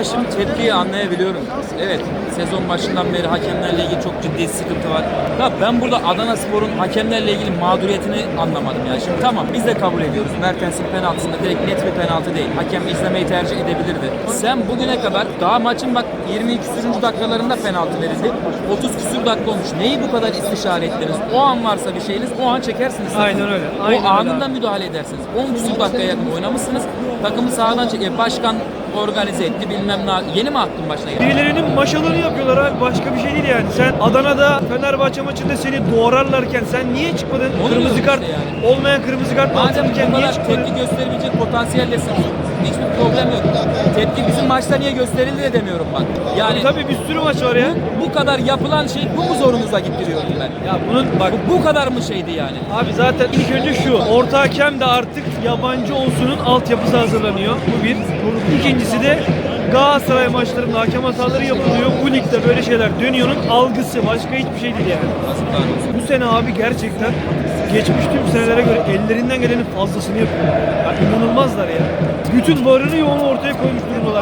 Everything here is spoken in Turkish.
Ya şimdi tepkiyi anlayabiliyorum. Evet sezon başından beri hakemlerle ilgili çok ciddi sıkıntı var. Ya ben burada Adana Spor'un hakemlerle ilgili mağduriyetini anlamadım ya. Şimdi tamam biz de kabul ediyoruz. Mertens'in penaltısında direkt net bir penaltı değil. Hakem izlemeyi tercih edebilirdi. Sen bugüne kadar daha maçın bak 20 küsürüncü dakikalarında penaltı verildi. 30 küsür dakika olmuş. Neyi bu kadar istişare ettiniz? O an varsa bir şeyiniz o an çekersiniz. Aynen öyle, aynen o anında müdahale edersiniz. 10 küsur dakikaya yakın oynamışsınız. Takımı sahadan çek. E, başkan organize etti bilmem ne. Yeni mi aklın başına geldi? Birilerinin maşalarını yapıyorlar abi başka bir şey değil yani. Sen Adana'da Fenerbahçe maçında seni doğrarlarken sen niye çıkmadın? Onu kırmızı diyorum kart işte yani. olmayan kırmızı kart Madem atılırken bu niye kadar çıkmadın? tepki gösterebilecek potansiyeldesin. Hiçbir problem yok. Tepki bizim maçta niye gösterildi de demiyorum bak. Yani Tabii bir sürü maç var ya. bu kadar yapılan şey bu mu zorunuza gittiriyorum ben? Ya bunun bak Bu, bu kadar mı şeydi yani? Abi zaten ilk önce şu. Orta hakem de artık yabancı olsunun altyapısı hazırlanıyor. Bu bir. İkincisi de Galatasaray maçlarında hakem hataları yapılıyor. Bu ligde böyle şeyler dönüyor'nun algısı. Başka hiçbir şey değil yani. Bu sene abi gerçekten geçmiş tüm senelere göre ellerinden gelenin fazlasını yapıyorlar. Ya inanılmazlar ya. Bütün varını yoğunu ortaya koymuş durumda